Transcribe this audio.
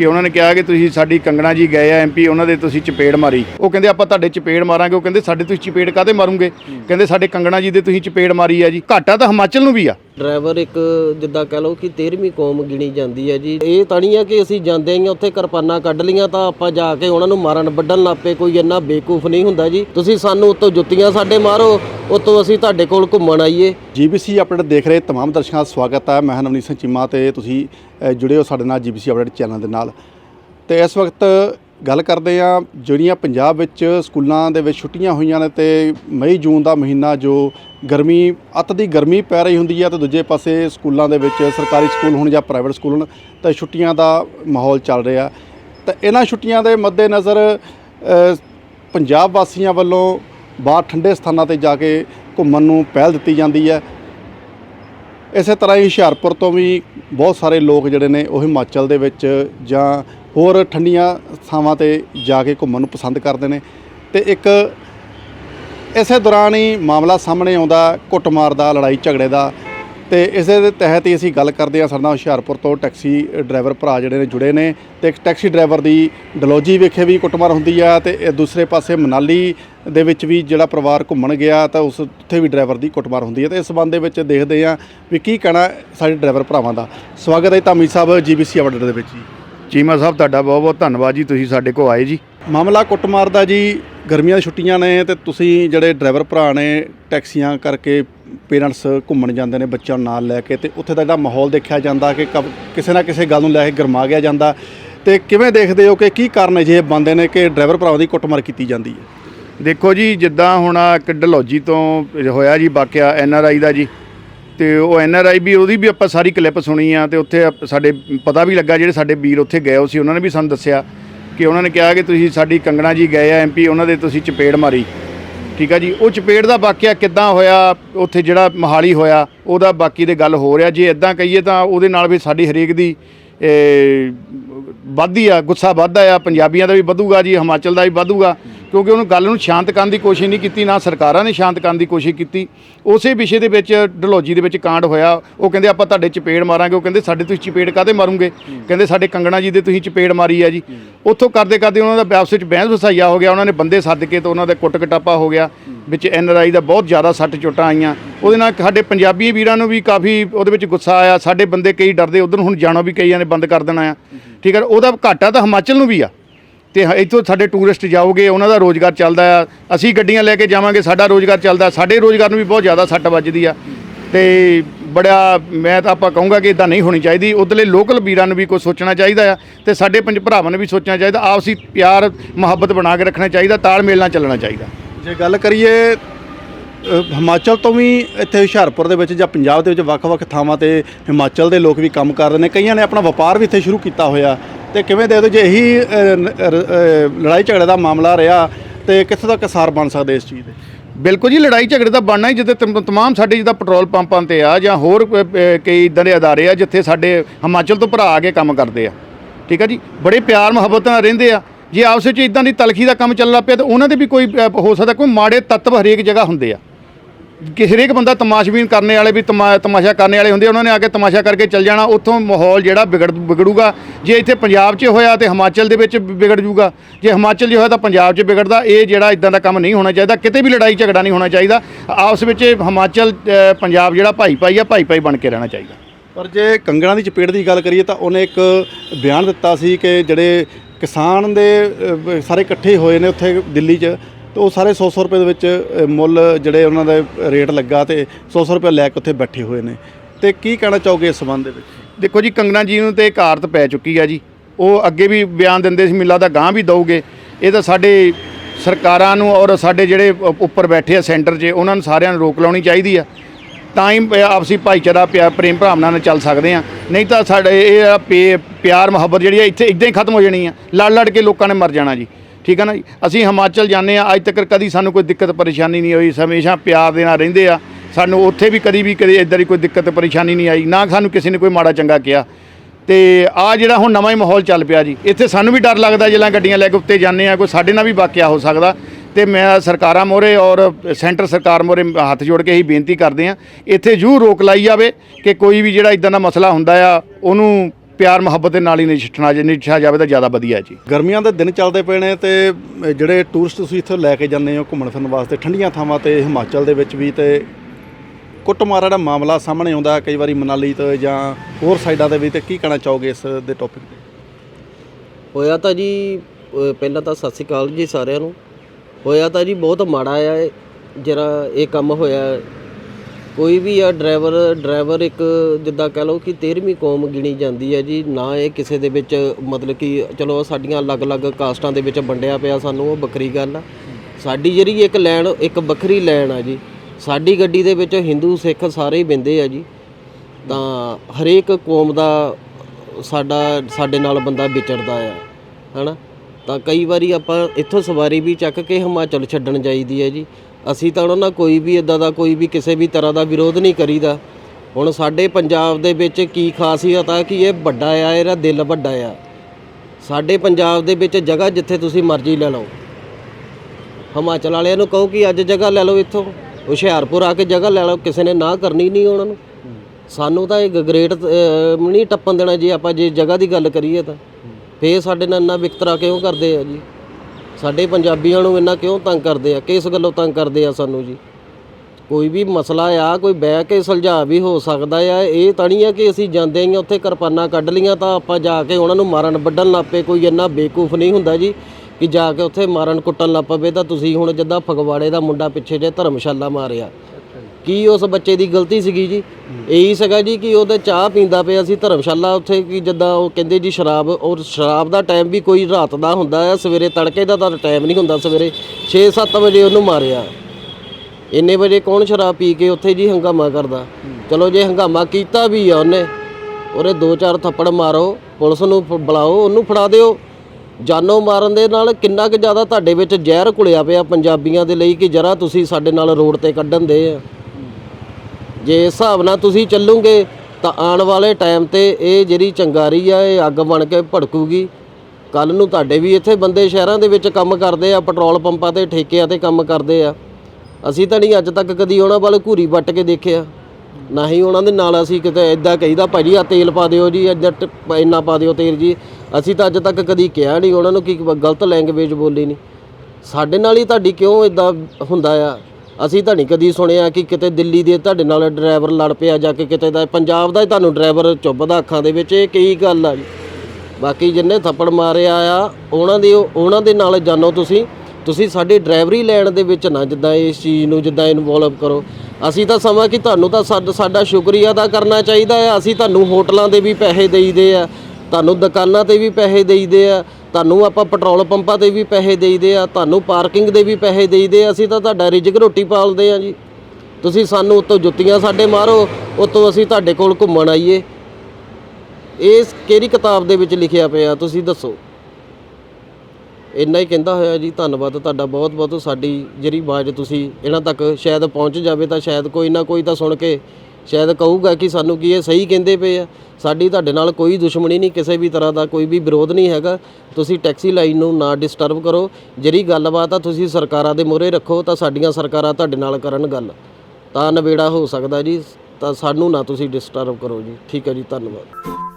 ਕਿ ਉਹਨਾਂ ਨੇ ਕਿਹਾ ਕਿ ਤੁਸੀਂ ਸਾਡੀ ਕੰਗਣਾ ਜੀ ਗਏ ਆ ਐਮਪੀ ਉਹਨਾਂ ਦੇ ਤੁਸੀਂ ਚਪੇੜ ਮਾਰੀ। ਉਹ ਕਹਿੰਦੇ ਆਪਾਂ ਤੁਹਾਡੇ ਚਪੇੜ ਮਾਰਾਂਗੇ, ਉਹ ਕਹਿੰਦੇ ਸਾਡੇ ਤੁਸੀਂ ਚਪੇੜ ਕਾਦੇ ਮਾਰੂਗੇ? ਕਹਿੰਦੇ ਸਾਡੇ ਕੰਗਣਾ ਜੀ ਦੇ ਤੁਸੀਂ ਚਪੇੜ ਮਾਰੀ ਆ ਜੀ। ਘਾਟਾ ਤਾਂ ਹਿਮਾਚਲ ਨੂੰ ਵੀ ਆ। ਡਰਾਈਵਰ ਇੱਕ ਜਿੱਦਾਂ ਕਹਿ ਲਓ ਕਿ 13ਵੀਂ ਕੌਮ ਗਿਣੀ ਜਾਂਦੀ ਹੈ ਜੀ। ਇਹ ਤਾਂ ਨਹੀਂ ਹੈ ਕਿ ਅਸੀਂ ਜਾਂਦੇ ਹੀ ਉੱਥੇ ਕਿਰਪਾਨਾਂ ਕੱਢ ਲੀਆਂ ਤਾਂ ਆਪਾਂ ਜਾ ਕੇ ਉਹਨਾਂ ਨੂੰ ਮਾਰਨ ਵੱਢਣ ਲੱਪੇ ਕੋਈ ਇੰਨਾ ਬੇਕੂਫ ਨਹੀਂ ਹੁੰਦਾ ਜੀ। ਤੁਸੀਂ ਸਾਨੂੰ ਉੱਤੋਂ ਜੁੱਤੀਆਂ ਸਾਡੇ ਮਾਰੋ, ਉੱਤੋਂ ਅਸੀਂ ਤੁਹਾਡੇ ਕੋਲ ਘੁੰਮਣ ਆਈਏ। ਜੀਬੀਸੀ ਅਪਡੇਟ ਦੇਖ ਰਹੇ ਤਮਾਮ ਦਰਸ਼ਕਾਂ ਦਾ ਸਵਾਗਤ ਹੈ। ਮੈਂ ਹਾਂ ਨਵਨੀਤ ਸਿੰਘ ਚੀਮਾ ਤੇ ਤੁਸੀਂ ਜੁੜੇ ਹੋ ਸਾਡੇ ਨਾਲ ਜੀਬੀਸੀ ਅਪਡੇਟ ਚੈਨਲ ਦੇ ਨਾਲ। ਤੇ ਇਸ ਵਕਤ ਗੱਲ ਕਰਦੇ ਆ ਜਿਹੜੀਆਂ ਪੰਜਾਬ ਵਿੱਚ ਸਕੂਲਾਂ ਦੇ ਵਿੱਚ ਛੁੱਟੀਆਂ ਹੋਈਆਂ ਨੇ ਤੇ ਮਈ, ਜੂਨ ਦਾ ਮਹੀਨਾ ਜੋ ਗਰਮੀ, ਅੱਤ ਦੀ ਗਰਮੀ ਪੈ ਰਹੀ ਹੁੰਦੀ ਹੈ ਤੇ ਦੂਜੇ ਪਾਸੇ ਸਕੂਲਾਂ ਦੇ ਵਿੱਚ ਸਰਕਾਰੀ ਸਕੂਲ ਹੋਣ ਜਾਂ ਪ੍ਰਾਈਵੇਟ ਸਕੂਲ ਹੋਣ, ਤਾਂ ਛੁੱਟੀਆਂ ਦਾ ਮਾਹੌਲ ਚੱਲ ਰਿਹਾ। ਤਾਂ ਇਹਨਾਂ ਛੁੱਟੀਆਂ ਦੇ ਮੱਦੇਨਜ਼ਰ ਪੰਜਾਬ ਵਾਸੀਆਂ ਵੱਲੋਂ ਬਾਹਰ ਠੰਡੇ ਸਥਾਨਾਂ ਤੇ ਜਾ ਕੇ ਘੁੰਮਣ ਨੂੰ ਪਹਿਲ ਦਿੱਤੀ ਜਾਂਦੀ ਹੈ। ਇਸੇ ਤਰ੍ਹਾਂ ਹੀ ਹੁਸ਼ਿਆਰਪੁਰ ਤੋਂ ਵੀ ਬਹੁਤ ਸਾਰੇ ਲੋਕ ਜਿਹੜੇ ਨੇ ਉਹ ਹਿਮਾਚਲ ਦੇ ਵਿੱਚ ਜਾਂ ਹੋਰ ਠੰਡੀਆਂ ਥਾਵਾਂ ਤੇ ਜਾ ਕੇ ਘੁੰਮਣ ਨੂੰ ਪਸੰਦ ਕਰਦੇ ਨੇ। ਤੇ ਇੱਕ ਇਸੇ ਦੌਰਾਨ ਹੀ ਮਾਮਲਾ ਸਾਹਮਣੇ ਆਉਂਦਾ, ਕੁੱਟਮਾਰ ਦਾ, ਲੜਾਈ ਝਗੜੇ ਦਾ। ਤੇ ਇਸੇ ਦੇ ਤਹਿਤ ਹੀ ਅਸੀਂ ਗੱਲ ਕਰਦੇ ਹਾਂ, ਸਾਡੇ ਨਾਲ ਹੁਸ਼ਿਆਰਪੁਰ ਤੋਂ ਟੈਕਸੀ ਡਰਾਈਵਰ ਭਰਾ ਜਿਹੜੇ ਨੇ ਜੁੜੇ ਨੇ। ਤੇ ਇੱਕ ਟੈਕਸੀ ਡਰਾਈਵਰ ਦੀ ਡਲੋਜੀ ਵਿਖੇ ਵੀ ਕੁੱਟਮਾਰ ਹੁੰਦੀ ਆ ਤੇ ਇਹ ਦੂਸਰੇ ਪਾਸੇ ਮਨਾਲੀ ਦੇ ਵਿੱਚ ਵੀ ਜਿਹੜਾ ਪਰਿਵਾਰ ਘੁੰਮਣ ਗਿਆ, ਤਾਂ ਉਸ ਉੱਥੇ ਵੀ ਡਰਾਈਵਰ ਦੀ ਕੁੱਟਮਾਰ ਹੁੰਦੀ ਹੈ ਤੇ ਇਸ ਸੰਬੰਧ ਦੇ ਵਿੱਚ ਦੇਖਦੇ ਹਾਂ ਵੀ ਕੀ ਕਹਿਣਾ ਸਾਡੇ ਡਰਾਈਵਰ ਭਰਾਵਾਂ ਦਾ। ਸਵਾਗਤ ਹੈ ਧਾਮੀ ਸਾਹਿਬ, ਜੀਬੀਸੀ ਅਪਡੇਟ ਦੇ ਵਿੱਚ ਜੀ। ਚੀਮਾ ਸਾਹਿਬ ਤੁਹਾਡਾ ਬਹੁਤ ਬਹੁਤ ਧੰਨਵਾਦ ਜੀ ਤੁਸੀਂ ਸਾਡੇ ਕੋਲ ਆਏ ਜੀ। ਮਾਮਲਾ ਕੁੱਟਮਾਰ ਦਾ ਜੀ ਗਰਮੀਆਂ ਦੀਆਂ ਛੁੱਟੀਆਂ ਨੇ ਤੇ ਤੁਸੀਂ ਜਿਹੜੇ ਡਰਾਈਵਰ ਭਰਾ ਨੇ ਟੈਕਸੀਆਂ ਕਰਕੇ ਪੇਰੈਂਟਸ ਘੁੰਮਣ ਜਾਂਦੇ ਨੇ ਬੱਚਿਆਂ ਨੂੰ ਨਾਲ ਲੈ ਕੇ ਤੇ ਉੱਥੇ ਦਾ ਜਿਹੜਾ ਮਾਹੌਲ ਦੇਖਿਆ ਜਾਂਦਾ ਕਿ ਕਿਸੇ ਨਾ ਕਿਸੇ ਗੱਲ ਨੂੰ ਲੈ ਕੇ ਗਰਮਾ ਗਿਆ ਜਾਂਦਾ। ਤੇ ਕਿਵੇਂ ਦੇਖਦੇ ਹੋ ਕਿ ਕੀ ਕਾਰਨ ਅਜਿਹੇ ਬੰਦੇ ਨੇ ਕਿ ਡਰਾਈਵਰ ਭਰਾਵਾਂ ਦੀ ਕੁੱਟਮਾਰ ਕੀਤੀ ਜਾਂਦੀ ਹੈ? ਦੇਖੋ ਜੀ ਜਿੱਦਾਂ ਹੁਣ ਇੱਕ ਡਲਹੌਜੀ ਤੋਂ ਹੋਇਆ ਜੀ ਵਾਕਿਆ ਐਨ ਆਰ ਆਈ ਦਾ ਜੀ। ਤੇ ਉਹ ਐਨ ਆਰ ਆਈ ਵੀ ਉਹਦੀ ਵੀ ਆਪਾਂ ਸਾਰੀ ਕਲਿੱਪ ਸੁਣੀ ਆ ਤੇ ਉੱਥੇ ਆਪ- ਸਾਡੇ ਪਤਾ ਵੀ ਲੱਗਾ ਜਿਹੜੇ ਸਾਡੇ ਵੀਰ ਉੱਥੇ ਗਏ ਹੋ ਸੀ ਉਹਨਾਂ ਨੇ ਵੀ ਸਾਨੂੰ ਦੱਸਿਆ ਕਿ ਉਹਨਾਂ ਨੇ ਕਿਹਾ ਕਿ ਤੁਸੀਂ ਸਾਡੀ ਕੰਗਣਾ ਜੀ ਗਏ ਆ ਐਮਪੀ ਉਹਨਾਂ ਦੇ ਤੁਸੀਂ ਚਪੇੜ ਮਾਰੀ। ਠੀਕ ਆ ਜੀ? ਉਹ ਚਪੇੜ ਦਾ ਵਾਕਿਆ ਕਿੱਦਾਂ ਹੋਇਆ? ਉੱਥੇ ਜਿਹੜਾ ਮਹਾਲੀ ਹੋਇਆ ਉਹਦਾ ਬਾਕੀ ਦੇ ਗੱਲ ਹੋ ਰਿਹਾ। ਜੇ ਇਦਾਂ ਕਹੀਏ ਤਾਂ ਉਹਦੇ ਨਾਲ ਵੀ ਸਾਡੀ ਹਰੇਕ ਦੀ ਏ, ਵੱਧਦੀ ਆ ਗੁੱਸਾ ਵੱਧਦਾ ਆ। ਪੰਜਾਬੀਆਂ ਦਾ ਵੀ ਵਧੂਗਾ ਜੀ ਹਿਮਾਚਲ ਦਾ ਵੀ ਵਧੂਗਾ। ਕਿਉਂਕਿ ਉਹਨੂੰ ਗੱਲ ਨੂੰ ਸ਼ਾਂਤ ਕਰਨ ਦੀ ਕੋਸ਼ਿਸ਼ ਨਹੀਂ ਕੀਤੀ, ਨਾ ਸਰਕਾਰਾਂ ਨੇ ਸ਼ਾਂਤ ਕਰਨ ਦੀ ਕੋਸ਼ਿਸ਼ ਕੀਤੀ। ਉਸੇ ਵਿਸ਼ੇ ਦੇ ਵਿੱਚ ਡਲਹੌਜੀ ਦੇ ਵਿੱਚ ਕਾਂਡ ਹੋਇਆ। ਉਹ ਕਹਿੰਦੇ ਆਪਾਂ ਤੁਹਾਡੇ ਚਪੇੜ ਮਾਰਾਂਗੇ। ਉਹ ਕਹਿੰਦੇ ਸਾਡੇ ਤੁਸੀਂ ਚਪੇੜ ਕਾਦੇ ਮਾਰੂਗੇ? ਕਹਿੰਦੇ ਸਾਡੇ ਕੰਗਣਾ ਜੀ ਦੇ ਤੁਸੀਂ ਚਪੇੜ ਮਾਰੀ ਆ ਜੀ। ਉੱਥੋਂ ਕਰਦੇ ਕਰਦੇ ਉਹਨਾਂ ਦਾ ਆਪਸ ਵਿੱਚ ਬਹਿਸ ਵਸਾਈਆ ਹੋ ਗਿਆ। ਉਹਨਾਂ ਨੇ ਬੰਦੇ ਸੱਦ ਕੇ ਤੇ ਉਹਨਾਂ ਦਾ ਕੁੱਟ ਕਟਾਪਾ ਹੋ ਗਿਆ। ਵਿੱਚ ਐਨ ਆਰ ਆਈ ਦਾ ਬਹੁਤ ਜ਼ਿਆਦਾ ਸੱਟ ਚੋਟਾਂ ਆਈਆਂ। ਉਹਦੇ ਨਾਲ ਸਾਡੇ ਪੰਜਾਬੀ ਵੀਰਾਂ ਨੂੰ ਵੀ ਕਾਫੀ ਉਹਦੇ ਵਿੱਚ ਗੁੱਸਾ ਆਇਆ। ਸਾਡੇ ਬੰਦੇ ਕਈ ਡਰਦੇ। ਉਧਰ ਹੁਣ ਜਾਣਾ ਵੀ ਕਈਆਂ ਨੇ ਬੰਦ ਕਰ ਦੇਣਾ ਆ। ਠੀਕ ਹੈ ਉਹਦਾ ਘਾਟਾ ਤਾਂ ਹਿਮਾਚਲ ਨੂੰ ਵੀ ਆ। ਤੇ ਹ- ਇੱਥੋਂ ਸਾਡੇ ਟੂਰਿਸਟ ਜਾਓਗੇ ਉਹਨਾਂ ਦਾ ਰੋਜ਼ਗਾਰ ਚੱਲਦਾ ਆ। ਅਸੀਂ ਗੱਡੀਆਂ ਲੈ ਕੇ ਜਾਵਾਂਗੇ ਸਾਡਾ ਰੋਜ਼ਗਾਰ ਚੱਲਦਾ। ਸਾਡੇ ਰੋਜ਼ਗਾਰ ਨੂੰ ਵੀ ਬਹੁਤ ਜ਼ਿਆਦਾ ਸੱਟ ਵੱਜਦੀ ਆ। ਤੇ ਬੜਾ ਮੈਂ ਤਾਂ ਆਪਾਂ ਕਹੂੰਗਾ ਕਿ ਇਦਾਂ ਨਹੀਂ ਹੋਣੀ ਚਾਹੀਦੀ। ਉਧਰਲੇ ਲੋਕਲ ਵੀਰਾਂ ਨੂੰ ਵੀ ਕੁਝ ਸੋਚਣਾ ਚਾਹੀਦਾ ਆ ਤੇ ਸਾਡੇ ਪੰਜ ਭਰਾਵਾਂ ਨੂੰ ਵੀ ਸੋਚਣਾ ਚਾਹੀਦਾ। ਆਪਸੀ ਪਿਆਰ ਮੁਹੱਬਤ ਬਣਾ ਕੇ ਰੱਖਣਾ ਚਾਹੀਦਾ ਤਾਲਮੇਲ ਨਾਲ ਚੱਲਣਾ ਚਾਹੀਦਾ। ਜੇ ਗੱਲ ਕਰੀਏ ਅ, ਹਿਮਾਚਲ ਤੋਂ ਵੀ ਇੱਥੇ ਹੁਸ਼ਿਆਰਪੁਰ ਦੇ ਵਿੱਚ ਜਾਂ ਪੰਜਾਬ ਦੇ ਵਿੱਚ ਵੱਖ-ਵੱਖ ਥਾਵਾਂ ਤੇ ਹਿਮਾਚਲ ਦੇ ਲੋਕ ਵੀ ਕੰਮ ਕਰ ਰਹੇ ਨੇ। ਕਈਆਂ ਨੇ ਆਪਣਾ ਵਪਾਰ ਵੀ ਇੱਥੇ ਸ਼ੁਰੂ ਕੀਤਾ ਹੋਇਆ। ਤੇ ਕਿਵੇਂ ਦੇਖਦੇ ਹੋ ਜੇ ਇਹੀ ਲੜਾਈ ਝਗੜੇ ਦਾ ਮਾਮਲਾ ਰਿਹਾ ਤੇ ਕਿੱਥੋਂ ਤੱਕ ਅਸਾਰ ਬਣ ਸਕਦੇ ਇਸ ਚੀਜ਼ ਦੇ? ਬਿਲਕੁਲ ਜੀ, ਲੜਾਈ ਝਗੜੇ ਦਾ ਬਣਨਾ ਹੀ, ਜਿੱਥੇ ਤਮ- ਤਮਾਮ ਸਾਡੇ ਜਿੱਦਾਂ ਪੈਟਰੋਲ ਪੰਪਾਂ ਤੇ ਆ ਜਾਂ ਹੋਰ ਕਈ ਇਦਾਂ ਦੇ ਅਦਾਰੇ ਆ, ਜਿੱਥੇ ਸਾਡੇ ਹਿਮਾਚਲ ਤੋਂ ਭਰਾ ਆ ਕੇ ਕੰਮ ਕਰਦੇ ਆ। ਠੀਕ ਆ ਜੀ? ਬੜੇ ਪਿਆਰ ਮੁਹੱਬਤ ਨਾਲ ਰਹਿੰਦੇ ਆ। ਜੇ ਆਪਸ ਵਿੱਚ ਇਦਾਂ ਦੀ ਤਲਖੀ ਦਾ ਕੰਮ ਚੱਲਣਾ ਪਿਆ, ਤਾਂ ਉਹਨਾਂ ਦੇ ਵੀ ਕੋਈ ਹੋ ਸਕਦਾ ਕੋਈ ਮਾੜੇ ਤੱਤਵ ਹਰੇਕ ਜਗ੍ਹਾ ਹੁੰਦੇ ਆ। ਕਿ ਹਰੇਕ ਬੰਦਾ ਤਮਾਸ਼ਬੀਨ ਕਰਨੇ ਵਾਲੇ ਵੀ ਤਮਾ- ਤਮਾਸ਼ਾ ਕਰਨੇ ਵਾਲੇ ਹੁੰਦੇ ਉਹਨਾਂ ਨੇ ਆ ਕੇ ਤਮਾਸ਼ਾ ਕਰਕੇ ਚੱਲ ਜਾਣਾ, ਉੱਥੋਂ ਮਾਹੌਲ ਜਿਹੜਾ ਵਿਗੜ, ਵਿਗੜੂਗਾ। ਜੇ ਇੱਥੇ ਪੰਜਾਬ 'ਚ ਹੋਇਆ ਤੇ ਹਿਮਾਚਲ ਦੇ ਵਿੱਚ ਵਿਗੜ ਜੂਗਾ। ਜੇ ਹਿਮਾਚਲ 'ਚ ਹੋਇਆ ਤਾਂ ਪੰਜਾਬ 'ਚ ਵਿਗੜਦਾ। ਇਹ ਜਿਹੜਾ ਇਦਾਂ ਦਾ ਕੰਮ ਨਹੀਂ ਹੋਣਾ ਚਾਹੀਦਾ। ਕਿਤੇ ਵੀ ਲੜਾਈ ਝਗੜਾ ਨਹੀਂ ਹੋਣਾ ਚਾਹੀਦਾ। ਆਪਸ ਵਿੱਚ ਹਿਮਾਚਲ ਪੰਜਾਬ ਜਿਹੜਾ ਭਾਈ ਭਾਈ ਆ ਭਾਈ ਭਾਈ ਬਣ ਕੇ ਰਹਿਣਾ ਚਾਹੀਦਾ। ਪਰ ਜੇ ਕੰਗਣਾ ਦੀ ਚਪੇੜ ਦੀ ਗੱਲ ਕਰੀਏ ਤਾਂ ਉਹਨੇ ਇੱਕ ਬਿਆਨ ਦਿੱਤਾ ਸੀ ਕਿ ਜਿਹੜੇ ਕਿਸਾਨ ਦੇ ਸਾਰੇ ਇਕੱਠੇ ਹੋਏ ਨੇ ਉੱਥੇ ਦਿੱਲੀ 'ਚ। ਤੇ ਉਹ ਸਾਰੇ 100-100 ਰੁਪਏ ਦੇ ਵਿੱਚ ਮੁੱਲ ਜਿਹੜੇ ਉਹਨਾਂ ਦਾ ਰੇਟ ਲੱਗਾ ਤੇ 100-100 ਰੁਪਏ ਲੈ ਕੇ ਉੱਥੇ ਬੈਠੇ ਹੋਏ ਨੇ। ਤੇ ਕੀ ਕਹਿਣਾ ਚਾਹੋਗੇ ਇਸ ਸੰਬੰਧ ਦੇ ਵਿੱਚ? ਦੇਖੋ ਜੀ, ਕੰਗਣਾ ਜੀ ਨੂੰ ਤੇ ਇੱਕ ਆਦਤ ਪੈ ਚੁੱਕੀ ਆ ਜੀ। ਉਹ ਅੱਗੇ ਵੀ ਬਿਆਨ ਦਿੰਦੇ ਸੀ, ਮਿਲਾ ਦਾ ਗਾਂ ਵੀ ਦਊਗੇ। ਇਹ ਤਾਂ ਸਾਡੇ ਸਰਕਾਰਾਂ ਨੂੰ ਔਰ ਸਾਡੇ ਜਿਹੜੇ ਉੱਪਰ ਬੈਠੇ ਆ ਸੈਂਟਰ 'ਚ, ਉਹਨਾਂ ਨੂੰ ਸਾਰਿਆਂ ਨੂੰ ਰੋਕ ਲਾਉਣੀ ਚਾਹੀਦੀ ਆ। ਤਾਂ ਹੀ ਪ- ਆਪਸੀ ਭਾਈਚਾਰਾ, ਪਿਆ, ਪ੍ਰੇਮ ਭਾਵਨਾ ਨਾਲ ਚੱਲ ਸਕਦੇ ਆ। ਨਹੀਂ ਤਾਂ ਸਾਡੇ ਇਹ ਆ ਪੇ- ਪਿਆਰ ਮੁਹੱਬਤ ਜਿਹੜੀ ਆ, ਇੱਥੇ ਇਦਾਂ ਹੀ ਖਤਮ ਹੋ ਜਾਣੀ ਆ। ਲੜ ਲੜ ਕੇ ਲੋਕਾਂ ਨੇ ਮਰ ਜਾਣਾ ਜੀ। ਠੀਕ ਆ ਨਾ ਜੀ? ਅਸੀਂ ਹਿਮਾਚਲ ਜਾਂਦੇ ਆ ਅੱਜ ਤੱਕ ਕਦੀ ਸਾਨੂੰ ਕੋਈ ਦਿੱਕਤ ਪਰੇਸ਼ਾਨੀ ਨਹੀਂ ਹੋਈ ਹਮੇਸ਼ਾ ਪਿਆਰ ਦੇ ਨਾਲ ਰਹਿੰਦੇ ਆ। ਸਾਨੂੰ ਉੱਥੇ ਵੀ ਕਦੀ ਵੀ ਕਦੇ ਇਦਾਂ ਦੀ ਕੋਈ ਦਿੱਕਤ ਪਰੇਸ਼ਾਨੀ ਨਹੀਂ ਆਈ, ਨਾ ਸਾਨੂੰ ਕਿਸੇ ਨੇ ਕੋਈ ਮਾੜਾ ਚੰਗਾ ਕਿਹਾ। ਤੇ ਆ ਜਿਹੜਾ ਹੁਣ ਨਵਾਂ ਹੀ ਮਾਹੌਲ ਚੱਲ ਪਿਆ ਜੀ, ਇੱਥੇ ਸਾਨੂੰ ਵੀ ਡਰ ਲੱਗਦਾ ਜਦੋਂ ਗੱਡੀਆਂ ਲੈ ਕੇ ਉੱਤੇ ਜਾਂਦੇ ਆ, ਕੋਈ ਸਾਡੇ ਨਾਲ ਵੀ ਵਾਕਿਆ ਹੋ ਸਕਦਾ। ਤੇ ਮੈਂ ਸਰਕਾਰਾਂ ਮੋਰੇ ਔਰ ਸੈਂਟਰ ਸਰਕਾਰ ਮੋਰੇ ਹੱਥ ਜੋੜ ਕੇ ਹੀ ਬੇਨਤੀ ਕਰਦੇ ਆ ਇੱਥੇ ਜੂ ਰੋਕ ਲਾਈ ਜਾਵੇ ਕਿ ਕੋਈ ਵੀ ਜਿਹੜਾ ਇਦਾਂ ਦਾ ਮਸਲਾ ਹੁੰਦਾ ਆ, ਉਹਨੂੰ ਪਿਆਰ ਮੁਹੱਬਤ ਦੇ ਨਾਲ ਹੀ ਨਜਿੱਠਣਾ ਜੇ ਨਜਿੱਠਿਆ ਜਾਵੇ ਤਾਂ ਜ਼ਿਆਦਾ ਵਧੀਆ ਜੀ ਗਰਮੀਆਂ ਦੇ ਦਿਨ ਚੱਲਦੇ ਪਏ ਨੇ ਤੇ ਜਿਹੜੇ ਟੂਰਿਸਟ ਤੁਸੀਂ ਇੱਥੇ ਲੈ ਕੇ ਜਾਂਦੇ ਹੋ ਘੁੰਮਣ ਫਿਰਨ ਵਾਸਤੇ ਠੰਡੀਆਂ ਥਾਵਾਂ ਤੇ ਹਿਮਾਚਲ ਦੇ ਵਿੱਚ ਵੀ ਤੇ ਕੁੱਟਮਾਰ ਦਾ ਮਾਮਲਾ ਸਾਹਮਣੇ ਆਉਂਦਾ ਕਈ ਵਾਰੀ ਮਨਾਲੀ ਤੋਂ ਜਾਂ ਹੋਰ ਸਾਈਡਾਂ ਦੇ ਵੀ ਤੇ ਕੀ ਕਹਿਣਾ ਚਾਹੋਗੇ ਇਸ ਦੇ ਟੌਪਿਕ ਤੇ ਹੋਇਆ ਤਾਂ ਜੀ ਪਹਿਲਾਂ ਤਾਂ ਸਤਿ ਸ਼੍ਰੀ ਅਕਾਲ ਜੀ ਸਾਰਿਆਂ ਨੂੰ ਹੋਇਆ ਤਾਂ ਜੀ ਬਹੁਤ ਮਾੜਾ ਆ ਜਿਹੜਾ ਇਹ ਕੰਮ ਹੋਇਆ। ਕੋਈ ਵੀ ਆ ਡਰਾਈਵਰ ਡਰਾਈਵਰ ਇੱਕ ਜਿੱਦਾਂ ਕਹਿ ਲਓ ਕਿ 13ਵੀਂ ਕੌਮ ਗਿਣੀ ਜਾਂਦੀ ਹੈ ਜੀ, ਨਾ ਇਹ ਕਿਸੇ ਦੇ ਵਿੱਚ ਮਤਲਬ ਕਿ ਚਲੋ ਸਾਡੀਆਂ ਅਲੱਗ-ਅਲੱਗ ਕਾਸਟਾਂ ਦੇ ਵਿੱਚ ਵੰਡਿਆ ਪਿਆ ਸਾਨੂੰ, ਉਹ ਵੱਖਰੀ ਗੱਲ ਆ। ਸਾਡੀ ਜਿਹੜੀ ਇੱਕ ਲੈਣ, ਇੱਕ ਵੱਖਰੀ ਲੈਣ ਆ ਜੀ, ਸਾਡੀ ਗੱਡੀ ਦੇ ਵਿੱਚ ਹਿੰਦੂ ਸਿੱਖ ਸਾਰੇ ਹੀ ਬਿੰਦੇ ਆ ਜੀ। ਤਾਂ ਹਰੇਕ ਕੌਮ ਦਾ ਸਾਡਾ, ਸਾਡੇ ਨਾਲ ਬੰਦਾ ਵਿਚਰਦਾ ਆ, ਹਨਾ? ਤਾਂ ਕਈ ਵਾਰੀ ਆਪਾਂ ਇੱਥੋਂ ਸਵਾਰੀ ਵੀ ਚੱਕ ਕੇ ਹਿਮਾਚਲ ਛੱਡਣ ਜਾਈਦੀ ਹੈ ਜੀ। ਅਸੀਂ ਤਾਂ ਉਹਨਾਂ ਨਾਲ ਕੋਈ ਵੀ ਇਦਾਂ ਦਾ, ਕੋਈ ਵੀ ਕਿਸੇ ਵੀ ਤਰ੍ਹਾਂ ਦਾ ਵਿਰੋਧ ਨਹੀਂ ਕਰੀਦਾ। ਹੁਣ ਸਾਡੇ ਪੰਜਾਬ ਦੇ ਵਿੱਚ ਕੀ ਖਾਸੀਅਤ ਆ ਕਿ ਇਹ ਵੱਡਾ ਆ, ਇਹਦਾ ਦਿਲ ਵੱਡਾ ਆ। ਸਾਡੇ ਪੰਜਾਬ ਦੇ ਵਿੱਚ ਜਗ੍ਹਾ ਜਿੱਥੇ ਤੁਸੀਂ ਮਰਜ਼ੀ ਲੈ ਲਓ। ਹਿਮਾਚਲ ਵਾਲਿਆਂ ਨੂੰ ਕਹੋ ਕਿ ਅੱਜ ਜਗ੍ਹਾ ਲੈ ਲਓ ਇੱਥੋਂ। ਹੁਸ਼ਿਆਰਪੁਰ ਆ ਕੇ ਜਗ੍ਹਾ ਲੈ ਲਓ, ਕਿਸੇ ਨੇ ਨਾ ਕਰਨੀ ਨਹੀਂ ਉਹਨਾਂ ਨੂੰ। ਸਾਨੂੰ ਤਾਂ ਇਹ ਗ੍ਰੇਟ ਨਹੀਂ ਟੱਪਣ ਦੇਣਾ ਜੇ, ਆਪਾਂ ਜੇ ਜਗ੍ਹਾ ਦੀ ਗੱਲ ਕਰੀਏ ਤਾਂ। ਫੇਰ ਸਾਡੇ ਨਾਲ ਇੰਨਾ ਵਿਕਤਰਾ ਕਿਉਂ ਕਰਦੇ ਆ ਜੀ? ਸਾਡੇ ਪੰਜਾਬੀਆਂ ਨੂੰ ਇੰਨਾ ਕਿਉਂ ਤੰਗ ਕਰਦੇ ਆ? ਕਿਸ ਗੱਲੋਂ ਤੰਗ ਕਰਦੇ ਆ ਸਾਨੂੰ ਜੀ? ਕੋਈ ਵੀ ਮਸਲਾ ਆ, ਕੋਈ ਬਹਿ ਕੇ ਸੁਲਝਾ ਵੀ ਹੋ ਸਕਦਾ ਆ। ਇਹ ਤਾਂ ਨਹੀਂ ਆ ਕਿ ਅਸੀਂ ਜਾਂਦੇ ਆਂ ਉੱਥੇ ਕਿਰਪਾਨਾਂ ਕੱਢ ਲੀਆਂ ਤਾਂ ਆਪਾਂ ਜਾ ਕੇ ਉਹਨਾਂ ਨੂੰ ਮਾਰਨ ਵੱਢਣ ਲੱਪੇ ਕੋਈ ਇੰਨਾ ਬੇਕੂਫ ਨਹੀਂ ਹੁੰਦਾ ਜੀ ਕਿ ਜਾ ਕੇ ਉੱਥੇ ਮਾਰਨ ਕੁੱਟਣ ਲੱਗ ਪਵੇ। ਤਾਂ ਤੁਸੀਂ ਹੁਣ ਜਿੱਦਾਂ ਫਗਵਾੜੇ ਦਾ ਮੁੰਡਾ ਪਿੱਛੇ ਜੇ ਧਰਮਸ਼ਾਲਾ ਮਾਰਿਆ। ਕੀ ਉਸ ਬੱਚੇ ਦੀ ਗਲਤੀ ਸੀਗੀ ਜੀ? ਇਹੀ ਸੀਗਾ ਜੀ ਕਿ ਉਹਦੇ ਚਾਹ ਪੀਂਦਾ ਪਿਆ ਸੀ ਧਰਮਸ਼ਾਲਾ ਉੱਥੇ ਕਿ ਜਿੱਦਾਂ ਉਹ ਕਹਿੰਦੇ ਜੀ ਸ਼ਰਾਬ, ਔਰ ਸ਼ਰਾਬ ਦਾ ਟਾਈਮ ਵੀ ਕੋਈ ਰਾਤ ਦਾ ਹੁੰਦਾ ਆ, ਸਵੇਰੇ ਤੜਕੇ ਦਾ ਤਾਂ ਟਾਈਮ ਨਹੀਂ ਹੁੰਦਾ ਸਵੇਰੇ। 6-7 ਵਜੇ ਉਹਨੂੰ ਮਾਰਿਆ। ਇੰਨੇ ਵਜੇ ਕੌਣ ਸ਼ਰਾਬ ਪੀ ਕੇ ਉੱਥੇ ਜੀ ਹੰਗਾਮਾ ਕਰਦਾ? ਚਲੋ ਜੇ ਹੰਗਾਮਾ ਕੀਤਾ ਵੀ ਆ ਉਹਨੇ, ਉਹਦੇ ਦੋ ਚਾਰ ਥੱਪੜ ਮਾਰੋ, ਪੁਲਿਸ ਨੂੰ ਫ- ਬੁਲਾਓ, ਉਹਨੂੰ ਫੜਾ ਦਿਓ। ਜਾਨੋਂ ਮਾਰਨ ਦੇ ਨਾਲ ਕਿੰਨਾ ਕੁ ਜ਼ਿਆਦਾ ਤੁਹਾਡੇ ਵਿੱਚ ਜ਼ਹਿਰ ਘੁਲਿਆ ਪਿਆ ਪੰਜਾਬੀਆਂ ਦੇ ਲਈ ਕਿ ਜਰਾ ਤੁਸੀਂ ਸਾਡੇ ਨਾਲ ਰੋਡ ਤੇ ਕੱਢਣ ਦੇ ਆ। ਜੇ ਇਸ ਹਿਸਾਬ ਨਾਲ ਤੁਸੀਂ ਚੱਲੋਗੇ, ਤਾਂ ਆਉਣ ਵਾਲੇ ਟਾਈਮ ਤੇ ਇਹ ਜਿਹੜੀ ਚੰਗਾਰੀ ਆ, ਇਹ ਅੱਗ ਬਣ ਕੇ ਭੜਕੂਗੀ। ਕੱਲ ਨੂੰ ਤੁਹਾਡੇ ਵੀ ਇੱਥੇ ਬੰਦੇ ਸ਼ਹਿਰਾਂ ਦੇ ਵਿੱਚ ਕੰਮ ਕਰਦੇ ਆ, ਪੈਟਰੋਲ ਪੰਪਾਂ ਤੇ, ਠੇਕਿਆਂ ਤੇ ਕੰਮ ਕਰਦੇ ਆ। ਅਸੀਂ ਤਾਂ ਨਹੀਂ ਅੱਜ ਤੱਕ ਕਦੀ ਉਹਨਾਂ ਵੱਲ ਘੂਰੀ ਵੱਟ ਕੇ ਦੇਖਿਆ। ਨਾ ਹੀ ਉਹਨਾਂ ਦੇ ਨਾਲ ਅਸੀਂ ਕਿਤੇ ਇਦਾਂ ਕਹੀਦਾ, ਭਾਜੀ ਆ ਤੇਲ ਪਾ ਦਿਓ ਜੀ, ਅੱਜ ਇੰਨਾ ਪਾ ਦਿਓ ਤੇਲ ਜੀ। ਅਸੀਂ ਤਾਂ ਅੱਜ ਤੱਕ ਕਦੀ ਕਿਹਾ ਨਹੀਂ, ਉਹਨਾਂ ਨੂੰ ਕਿ ਗਲਤ ਲੈਂਗੁਏਜ ਬੋਲੀ ਨਹੀਂ। ਸਾਡੇ ਨਾਲ ਹੀ ਤੁਹਾਡੀ ਕਿਉਂ ਇਦਾਂ ਹੁੰਦਾ ਆ? ਅਸੀਂ ਤਾਂ ਨਹੀਂ ਕਦੀ ਸੁਣਿਆ ਕਿ ਕਿਤੇ ਦਿੱਲੀ ਦੇ ਤੁਹਾਡੇ ਨਾਲ ਡਰਾਈਵਰ ਲੜ ਪਿਆ ਜਾ ਕੇ ਕਿਤੇ ਦਾ ਪੰਜਾਬ ਦਾ ਹੀ ਤੁਹਾਨੂੰ ਡਰਾਈਵਰ ਚੁੱਭਦਾ ਅੱਖਾਂ ਦੇ ਵਿੱਚ, ਇਹ ਕੀ ਗੱਲ ਆ ਜੀ? ਬਾਕੀ ਜਿੰਨੇ ਥੱਪੜ ਮਾਰਿਆ ਆ ਉਹਨਾਂ ਦੇ ਉਹਨਾਂ ਦੇ ਨਾਲ ਜਾਣੋ ਤੁਸੀਂ। ਤੁਸੀਂ ਸਾਡੀ ਡਰਾਈਵਰੀ ਲੈਣ ਦੇ ਵਿੱਚ ਨਾ ਜਿੱਦਾਂ ਇਸ ਚੀਜ਼ ਨੂੰ ਜਿੱਦਾਂ ਇਨਵੋਲਵ ਕਰੋ। ਅਸੀਂ ਤਾਂ ਸਮਾਂ ਕਿ ਤੁਹਾਨੂੰ ਤਾਂ ਸਾਡ- ਸਾਡਾ ਸ਼ੁਕਰੀਆ ਅਦਾ ਕਰਨਾ ਚਾਹੀਦਾ ਆ। ਅਸੀਂ ਤੁਹਾਨੂੰ ਹੋਟਲਾਂ ਦੇ ਵੀ ਪੈਸੇ ਦੇਈਦੇ ਆ, ਤੁਹਾਨੂੰ ਦੁਕਾਨਾਂ ਤੇ ਵੀ ਪੈਸੇ ਦੇਈਦੇ ਆ। ਤੁਹਾਨੂੰ ਆਪਾਂ ਪੈਟਰੋਲ ਪੰਪਾਂ ਤੇ ਵੀ ਪੈਸੇ ਦੇਈਦੇ ਆ, ਤੁਹਾਨੂੰ ਪਾਰਕਿੰਗ ਦੇ ਵੀ ਪੈਸੇ ਦੇਈਦੇ ਆ, ਅਸੀਂ ਤਾਂ ਤੁਹਾਡਾ ਰਿਜਕ ਰੋਟੀ ਪਾਲਦੇ ਆ ਜੀ। ਤੁਸੀਂ ਸਾਨੂੰ ਉੱਤੋਂ ਜੁੱਤੀਆਂ ਸਾਡੇ ਮਾਰੋ, ਉੱਤੋਂ ਅਸੀਂ ਤੁਹਾਡੇ ਕੋਲ ਘੁੰਮਣ ਆਈਏ। ਇਸ ਕਿਹੜੀ ਕਿਤਾਬ ਦੇ ਵਿੱਚ ਲਿਖਿਆ ਪਿਆ, ਤੁਸੀਂ ਦੱਸੋ। ਇੰਨਾ ਹੀ ਕਹਿੰਦਾ ਹੋਇਆ ਜੀ, ਧੰਨਵਾਦ ਤੁਹਾਡਾ ਬਹੁਤ ਬਹੁਤ ਸਾਡੀ ਜਿਹੜੀ ਆਵਾਜ਼ ਤੁਸੀਂ ਇਹਨਾਂ ਤੱਕ ਸ਼ਾਇਦ ਪਹੁੰਚ ਜਾਵੇ ਤਾਂ ਸ਼ਾਇਦ ਕੋਈ ਨਾ ਕੋਈ ਤਾਂ ਸੁਣ ਕੇ ਸ਼ਾਇਦ ਕਹੂਗਾ ਕਿ ਸਾਨੂੰ ਕੀ ਇਹ ਸਹੀ ਕਹਿੰਦੇ ਪਏ ਆ। ਸਾਡੀ ਤੁਹਾਡੇ ਨਾਲ ਕੋਈ ਦੁਸ਼ਮਣੀ ਨਹੀਂ, ਕਿਸੇ ਵੀ ਤਰ੍ਹਾਂ ਦਾ ਕੋਈ ਵੀ ਵਿਰੋਧ ਨਹੀਂ ਹੈਗਾ। ਤੁਸੀਂ ਟੈਕਸੀ ਲਾਈਨ ਨੂੰ ਨਾ ਡਿਸਟਰਬ ਕਰੋ। ਜਿਹੜੀ ਗੱਲਬਾਤ ਆ, ਤੁਸੀਂ ਸਰਕਾਰਾਂ ਦੇ ਮੂਹਰੇ ਰੱਖੋ ਤਾਂ ਸਾਡੀਆਂ ਸਰਕਾਰਾਂ ਤੁਹਾਡੇ ਨਾਲ ਕਰਨ ਗੱਲ। ਤਾਂ ਨਵੇੜਾ ਹੋ ਸਕਦਾ ਜੀ। ਤਾਂ ਸਾਨੂੰ ਨਾ ਤੁਸੀਂ ਡਿਸਟਰਬ ਕਰੋ ਜੀ। ਠੀਕ ਹੈ ਜੀ, ਧੰਨਵਾਦ।